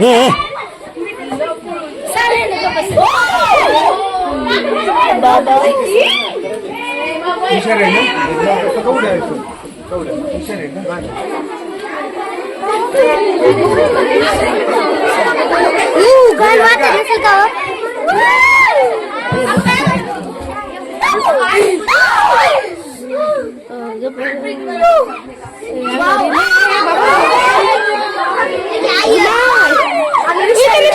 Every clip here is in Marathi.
हे हे. हुशार आहे ना कवड्या आहे तो. गाण वाजत नसेल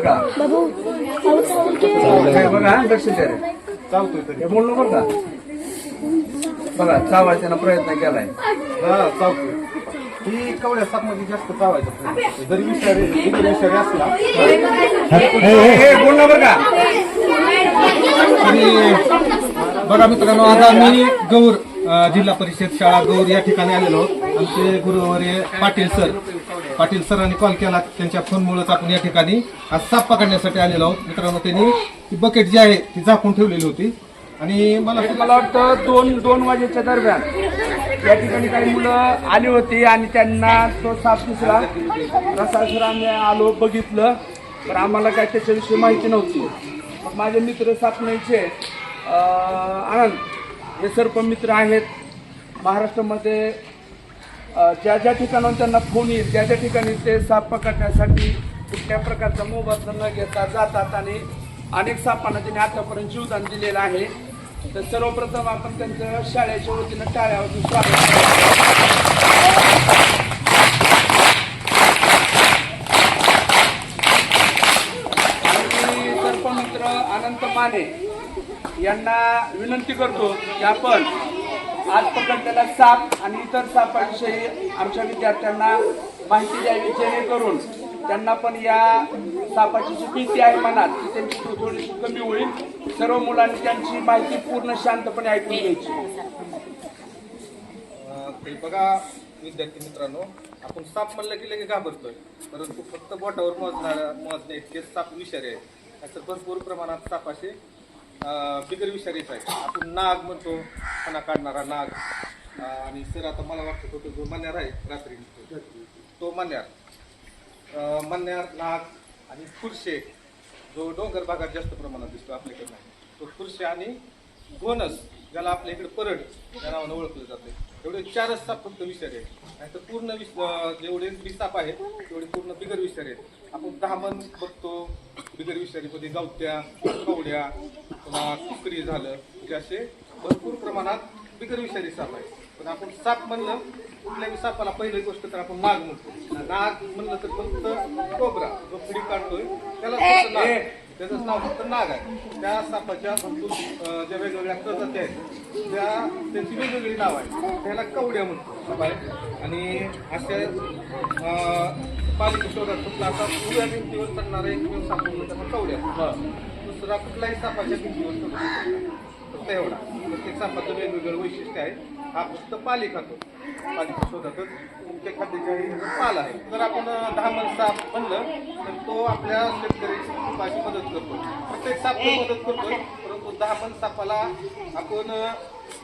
का हो? हे हे बघा चावायचा प्रयत्न केलाय. हा चावतोय ही कवड्या सापमध्ये जास्त चावायचा. जरी विषारी इकडे विषारी असला हे, हे, बोल ना बरं का आणि बघा मित्रांनो आता मी गौर जिल्हा परिषद शाळा गौर या ठिकाणी आलेलो आहोत आमचे गुरुवर्य पाटील सर पाटील सरांनी कॉल केला त्यांच्या फोनमुळेच आपण या ठिकाणी आज साप पकडण्यासाठी आलेलो आहोत मित्रांनो त्यांनी ती बकेट जी आहे ती झाकून ठेवलेली होती आणि मला मला वाटतं दोन दोन वाजेच्या दरम्यान या ठिकाणी काही मुलं आली होती आणि त्यांना तो साप दिसला. रसासर आम्ही आलो बघितलं तर आम्हाला काय त्याच्याविषयी माहिती नव्हती. मग माझे मित्र सापण्याचे आनंद हे सर्व मित्र आहेत. महाराष्ट्रामध्ये ज्या ज्या ठिकाणाहून त्यांना फोन येईल त्या त्या ठिकाणी ते साप पकडण्यासाठी कुठल्या प्रकारचा मोबदला न घेता जातात आणि अनेक सापांना त्यांनी आतापर्यंत जीवदान दिलेलं आहे. तर सर्वप्रथम आपण त्यांचं शाळेच्या वतीनं टाळ्यावरती स्वागत आणि अनंत माने यांना विनंती करतो की आपण आज पकडलेला साप आणि इतर सापाविषयी आमच्या विद्यार्थ्यांना माहिती द्यावी जेणेकरून त्यांना पण या सापाची जी भीती आहे मनात ती त्यांची थोडीशी कमी होईल. सर्व मुलांनी त्यांची माहिती पूर्ण शांतपणे ऐकून घ्यायची. ते बघा विद्यार्थी मित्रांनो आपण साप म्हणलं की लगेच घाबरतोय. परंतु फक्त बोटावर मोजणारा मोजणे इतके साप विषारी आहेत तर भरपूर प्रमाणात साप असे बिगर विषारीच आहेत. आपण नाग म्हणतो खाना काढणारा नाग. आणि सर आता मला वाटतं होतं जो मन्यार आहे रात्री तो मन्यार. मन्यार नाग आणि खुर्शे जो डोंगर भागात जास्त प्रमाणात दिसतो आपल्याकडे नाही. तो खुर्शे आणि गोनस ज्याला आपल्या इकडे परड या नावानं ओळखलं जाते. एवढे चारच साप फक्त विषारी आहेत. नाहीतर पूर्ण विष जेवढे विसाप आहेत तेवढे पूर्ण बिगर विषारी आहेत. आपण दहा मन बघतो बिगर विषारीमध्ये गावत्या कवड्या पुन्हा कुकरी झालं म्हणजे असे भरपूर प्रमाणात बिगर विषारी साप आहेत. पण आपण साप म्हणलं कुठल्याही सापाला पहिली गोष्ट तर आपण नाग म्हणतो. नाग म्हणलं तर फक्त कोबरा जो पिढी काढतोय त्याला फक्त नाग. त्याचं नाव फक्त नाग आहे. त्या सापाच्या भरपूर ज्या वेगवेगळ्या प्रजाती आहेत त्या त्यांची वेगवेगळी नाव आहे त्याला कवड्या म्हणतो. साप आहे आणि अशा शोधात कुठला असा उभ्या भिंतीवर चढणारा एक साप म्हणून त्याला कवड्या दुसरा कुठलाही सापाच्या भिंतीवर चढू शकत नाही. फक्त एवढा. प्रत्येक सापाचं वेगवेगळं वैशिष्ट्य आहे. हा फक्त पाली खातो पालीच्या शोधातच मुख्य खाद्याच्या पाल आहे. जर आपण दहा मन साप म्हणलं तर तो आपल्या खूप अशी मदत करतो. प्रत्येक साप तो मदत करतोय परंतु दहा मन सापाला आपण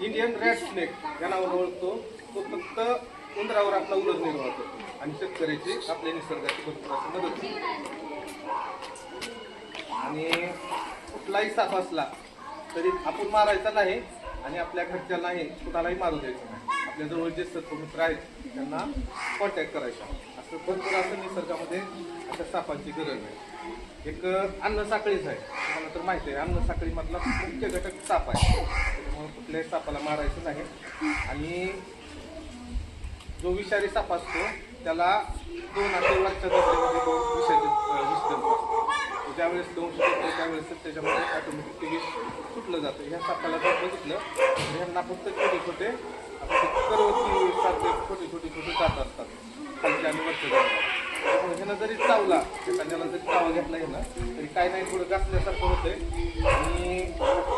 इंडियन रॅड स्नेक या नावानं ओळखतो. तो फक्त उंदरावर आपला उदरनिर्वाह करतो आणि शेतकऱ्याची आपल्या निसर्गाची भरपूर अशी मदत करतो. आणि कुठलाही साप असला तरी आपण मारायचा नाही. आणि आपल्या घरच्यांनाही कुणालाही मारू द्यायचं नाही. आपल्या जवळ जे मित्र आहेत त्यांना कॉन्टॅक्ट करायचा. असं भरपूर असं निसर्गामध्ये अशा सापांची गरज आहे. एक अन्न साखळीच आहे. तुम्हाला तर माहिती आहे अन्न साखळीमधला मुख्य घटक साप आहे. त्याच्यामुळे कुठल्याही सापाला मारायचं नाही. आणि जो विषारी साप असतो त्याला दोन असे वरच्या दर्जामध्ये तो विष असतो ज्यावेळेस दोन सुटतो त्यावेळेस त्याच्यामध्ये ऑटोमॅटिक ते विष सुटलं जातं. ह्या सापाला जर बघितलं तर ह्यांना फक्त छोटे छोटे करवती सारखे छोटे छोटे छोटे जात असतात. खालच्या आणि वरच्या जातात ह्यानं जरी चावला एखाद्याला जरी चावा घेतला ह्यानं तरी काय नाही थोडं घासल्यासारखं होतंय. आणि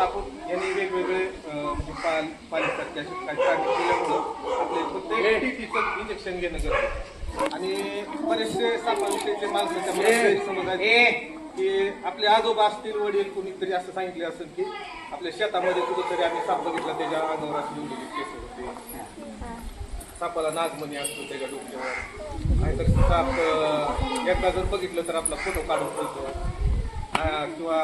आपण याने वेगवेगळे म्हणजे पाल पालीसारखे असे काही प्राणी केल्यामुळं आपले फक्त एक टीटीचं इंजेक्शन घेणं गरजेचं. आणि बरेचसे सापाविषयीचे गैरसमज आहेत. की आपले आजोबा असतील वडील कुणीतरी असं सांगितले असेल की आपल्या शेतामध्ये कुठंतरी आम्ही साप बघितला त्याच्या अंगावर अशी उडलेली केस होते. सापाला नागमणी असतो त्याच्या डोक्यावर. नाहीतर साप एकदा जर बघितलं तर आपला फोटो काढून ठेवतो. किंवा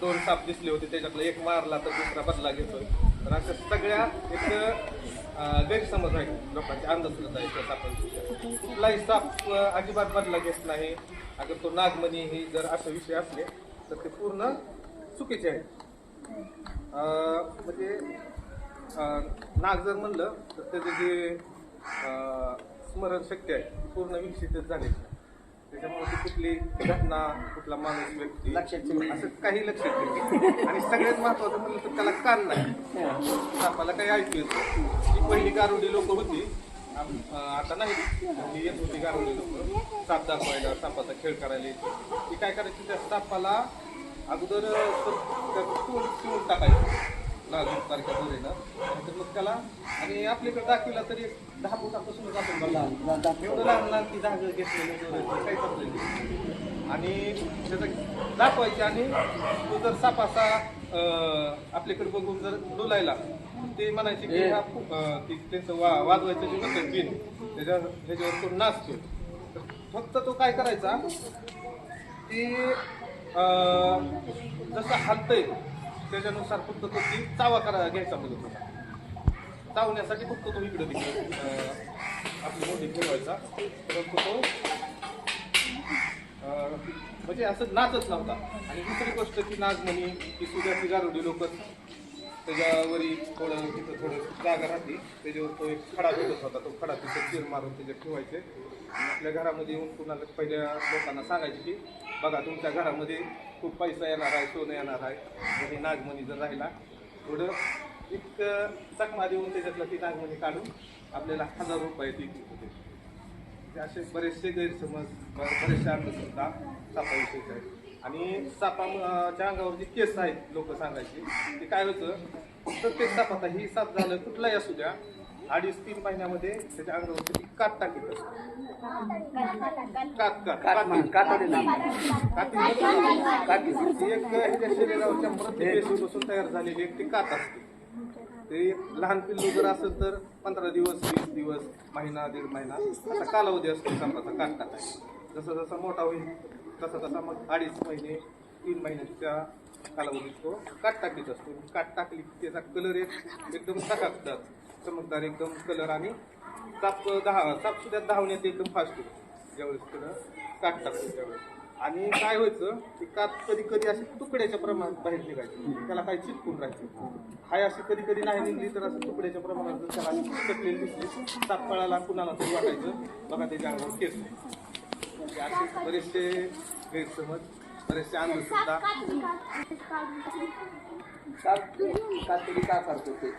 दोन साप दिसले होते त्याच्यातला एक मारला तर दुसरा बदला घेतो तर अशा सगळ्या एक गैरसमज आहे लोकांचे अंधश्रद्धा आहे त्या सापांची कुठलाही साप अजिबात बदला घेत नाही. अगर तो नागमणी ही जर असे विषय असले तर ते पूर्ण चुकीचे आहेत. म्हणजे नाग जर म्हणलं तर त्याचे जे स्मरणशक्ती आहे ती पूर्ण विकसितच झालेली आहे. त्याच्यामुळे ती कुठली घटना कुठला माणूस व्यक्ती लक्षात असं काही लक्षात ठेवते आणि सगळ्यात महत्वाचं म्हणलं तर त्याला कान नाही. सापाला काही ऐकू येतं जी पहिली गारुडी लोक होती. आता नाही. मी येत होती गारुडी लोक. साप दाखवायला सापाचा खेळ करायला येते. ती काय करायची? त्या सापाला अगोदर तोंड शिवून टाकायचं. नाजूक तारख्या दोरीनं नंतर मग त्याला आणि आपल्याकडे दाखविला तरी दहा फुटापासून आपण बघा. एवढं लहान लहान ती धागं घेतलेलं दोरं, काही समजेल नाही. आणि त्याचं दाखवायची आणि तो जर सापाचा आपल्याकडे बघून जर डोलायला ते म्हणायचे की हा फु- अं, ती त्यांचं वा वाजवायचं जे म्हणतात बिन त्याच्या ह्याच्यावर तो नाचतो. तर फक्त तो काय करायचा ती अं, जसं हलतंय त्याच्यानुसार फक्त तो ती चावा करा घ्यायचा बघत होता. चावण्यासाठी फक्त तो इकडे तिकडे अं, आपली मोठी फिरवायचा परंतु तो अं, म्हणजे असं नाचत नव्हता. आणि दुसरी गोष्ट की नागमणी की सुद्याची गारुडी लोक त्याच्यावरी थोडं तिथं थोडं जागा राहते. त्याच्यावर तो एक खडा भेटत होता. तो खडा तिथं चिर मारून त्याच्यात ठेवायचे. आपल्या घरामध्ये येऊन कुणाला पहिल्या लोकांना सांगायचे की बघा तुमच्या घरामध्ये खूप पैसा येणार आहे सोनं येणार आहे. आणि नागमणी जर राहिला थोडं एक चकमा देऊन त्याच्यातला ती नागमणी काढून आपल्याला हजार रुपये ती होते. ते असे बरेचसे गैरसमज बरेचसे अंधश्रद्धा सापाविषयीचे आहेत. आणि सापाच्या अंगावर जे केस आहेत लोक सांगायचे ते काय होतं प्रत्येक साप आता ही साप झालं कुठलाही असू द्या अडीच तीन महिन्यामध्ये त्याच्या अंगावरती कात टाकीत असते. कात कात काती. काती. एक ह्याच्या शरीरावरच्या मृत पेशीपासून तयार झालेली एक ती कात असते. ते लहान पिल्लू जर असेल तर पंधरा दिवस वीस दिवस महिना दीड महिना असा कालावधी असतो सापाचा काट टाकायचा. जसा जसा मोठा होईल तसा तसा मग अडीच महिने तीन महिन्याच्या कालावधीत तो काट टाकीत असतो. काट टाकली त्याचा कलर एक एकदम सकाकतात चमकदार एकदम कलर आणि साप दहा साप सुद्धा धावण्यात एकदम फास्ट होतो. ज्यावेळेस त्याला काट टाकतो त्यावेळेस. आणि काय व्हायचं की कात कधी कधी असे तुकड्याच्या प्रमाणात बाहेर निघायचे. त्याला काही चिटकून राहायचे. हाय अशी कधी कधी नाही निघली तर असं तुकड्याच्या प्रमाणात जर त्याला अशी चिटकलेली दिसली सापळाला कुणाला तरी वाटायचं बघा त्याच्या अंगावर केस म्हणजे असे बरेचसे गैरसमज बरेचसे अंधश्रद्धा कातडी का करतो ते?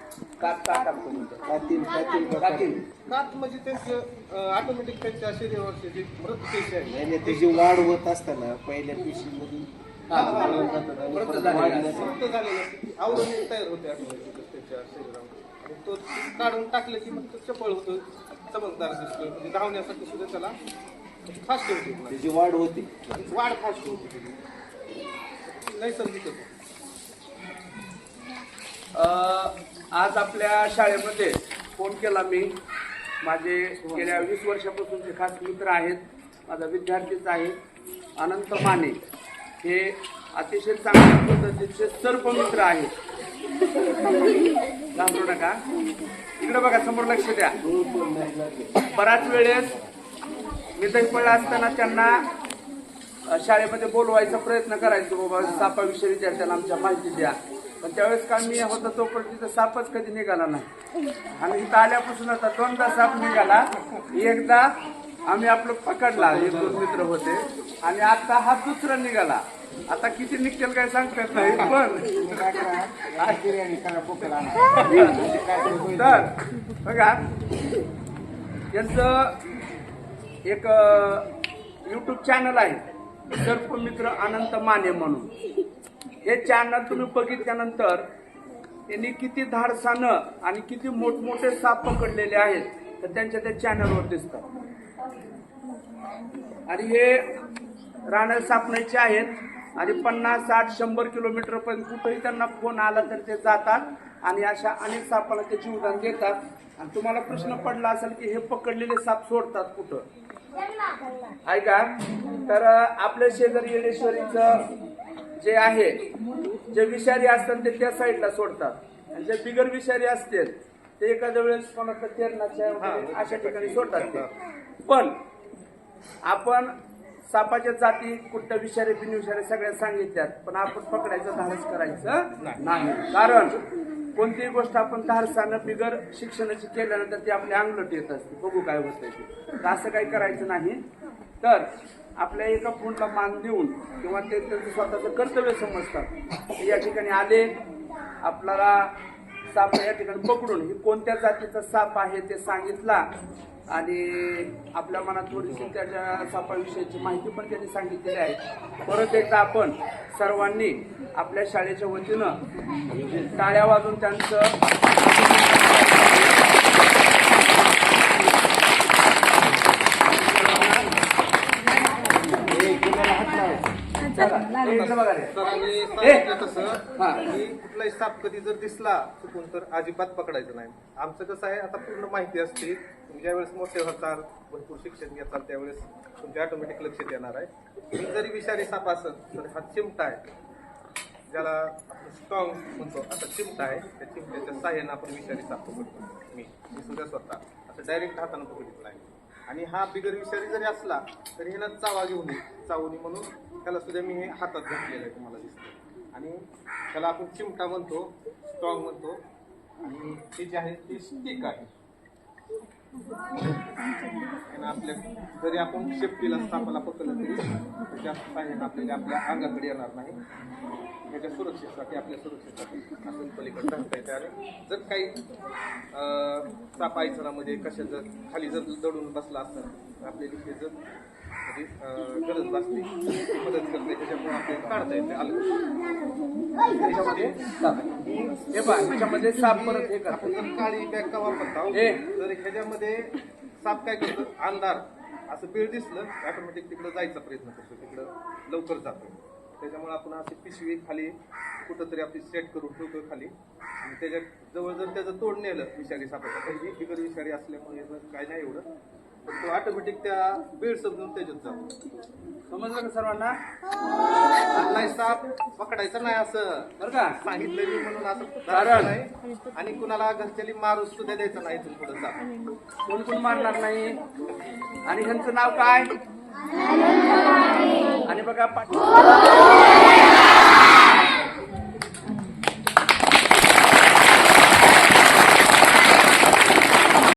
कात का करतो कातील कातील कात म्हणजे त्यांचे ऑटोमॅटिक त्यांच्या शरीरावरचे जे मृत पेशी त्याची वाढ होत असताना पहिल्या पिशीमधून हा, वाढून जातात आणि परत. मृत झालेलं असतं आवरण तयार होते त्याच्या शरीरावर आणि तो काढून टाकले की मग तो चपळ होतो. चमकदार दिसतो. म्हणजे धावण्यासाठी सुद्धा त्याला फास्ट होते त्याची वाढ होते. वाढ फास्ट होते. नैसर्गिक आज आपल्या शाळेमध्ये फोन केला मी. माझे गेल्या वीस वर्षापासूनचे खास मित्र आहेत माझा विद्यार्थीच आहे अनंत माने. हे अतिशय चांगल्या पद्धतीचे सर्प मित्र आहेत. घाबरू नका. इकडे बघा समोर लक्ष द्या. बराच वेळेस मी दहीपळला असताना त्यांना शाळेमध्ये बोलवायचा प्रयत्न करायचो बाबा सापाविषयी विद्यार्थ्यांना आमच्या माहिती द्या. पण त्यावेळेस का मी होता तोपर्यंत तिथं सापच कधी निघाला नाही. आणि इथं आल्यापासून आता दोनदा साप निघाला. एकदा आम्ही आपलं पकडला एक दोन मित्र होते. आणि आता हा दुसरा निघाला. आता किती निघतील काय सांगता येत नाही पण तर बघा यांचं एक यूट्यूब चॅनल आहे. सर्पमित्र अनंत माने म्हणून. हे चॅनल तुम्ही बघितल्यानंतर त्यांनी किती धाडसानं आणि किती मोठमोठे साप पकडलेले आहेत तर त्यांच्या त्या चॅनलवर दिसतात. आणि हे राहणार सापण्याचे आहेत आणि पन्नास साठ शंभर किलोमीटर पर्यंत कुठेही त्यांना फोन आला तर ते जातात आणि अशा अनेक सापाला ते जीवदान देतात. आणि तुम्हाला प्रश्न पडला असेल की हे पकडलेले साप सोडतात कुठं? ऐका तर आपल्या शेजारी येडेश्वरीचं जे आहे जे विषारी असतात ते त्या साईडला सोडतात. आणि जे बिगर विषारी असतील ते एखाद्या वेळेस कोणाच्या तेरणाच्या अशा ठिकाणी सोडतात ते. पण आपण सापाच्या जाती कुठल्या विषारी बिनविषारी सगळ्या सांगितल्यात पण आपण पकडायचं धाडस करायचं नाही. कारण कोणतीही गोष्ट आपण धाडसानं बिगर शिक्षणाची केल्यानंतर ती आपल्या अंगलट येत असते. बघू काय होत ते. तर असं काही करायचं नाही. तर आपल्या एका फोनला मान देऊन किंवा ते त्यांचं स्वतःचं कर्तव्य समजतात. या ठिकाणी आले आपल्याला साप या ठिकाणी पकडून ही कोणत्या जातीचा साप आहे ते सांगितला. आणि आपल्या मनात थोडीशी त्याच्या सापाविषयीची माहिती पण त्यांनी सांगितलेली आहे. परत एकदा आपण सर्वांनी आपल्या शाळेच्या वतीनं टाळ्या वाजून त्यांचं चला, हे इकडं बघा. रे. सरांनी ए! सांगितलं तसं. हा. की कुठलाही साप कधी जर दिसला चुकून तर अजिबात पकडायचं नाही. आमचं कसं आहे आता पूर्ण माहिती असते. तुम्ही ज्यावेळेस मोठे होतात भरपूर शिक्षण घेताल त्यावेळेस तुमच्या ऑटोमॅटिक लक्षात येणार आहे. मी जरी विषारी साप असेल तर हा चिमटा आहे. ज्याला आपण स्ट्रॉंग म्हणतो आता चिमटा आहे. त्या चिमट्याच्या साह्यानं आपण विषारी साप पकडतो. मी मी सुद्धा स्वतः. असं डायरेक्ट हातानं पकडत नाही. आणि हा बिगर विषारी जरी असला तरी ह्याला चावा घेऊन ये. चावणी म्हणून त्याला सुद्धा मी हे हातात घातलेलं आहे तुम्हाला दिसतं आणि त्याला आपण चिमटा म्हणतो स्ट्रॉंग म्हणतो. आणि हे जे आहे ते स्टिक आहे. आपल्या जरी आपण शेपटीला सापाला पकडलं तरी त्याच्या साह्यानं आपल्याला आपल्या अंगाकडे येणार नाही. त्याच्या सुरक्षेसाठी आपल्या सुरक्षेसाठी आपण पलीकडे टाकता येते आणि जर काही साप आयसनामध्ये कशाचं खाली जर दडून बसला असतं तर आपल्याला ते जर गरज भासली ती मदत करते. त्याच्यामुळे आपल्याला काढता येते अलग त्याच्यामध्ये. हे पहा त्याच्यामध्ये साप परत हे आपण जर काळी बॅग का वापरता हे. तर ह्याच्यामध्ये साप काय करतो? अंधार. असं बीळ दिसलं ऑटोमॅटिक तिकडं जायचा प्रयत्न करतो तिकडं लवकर जातो. त्याच्यामुळे आपण अशी पिशवी खाली कुठंतरी आपली सेट करून ठेवतो खाली. आणि त्याच्याजवळ जर त्याचं तोड नेलं विषारी सापाचं तर ही बिगर विषारी असल्यामुळे याचं काय नाही एवढं. पण तो ऑटोमॅटिक त्या बीळ समजून त्याच्यात जातो. समजलं का सर्वांना? नाही साप पकडायचं नाही असं. बरं का? सांगितलं मी म्हणून असं कारण- नाही. आणि कुणाला घरच्याली मारू सुद्धा द्यायचं नाही इथून पुढे साप. कोण कोण मारणार नाही? आणि ह्यांचं नाव काय? आणि बघा पाठी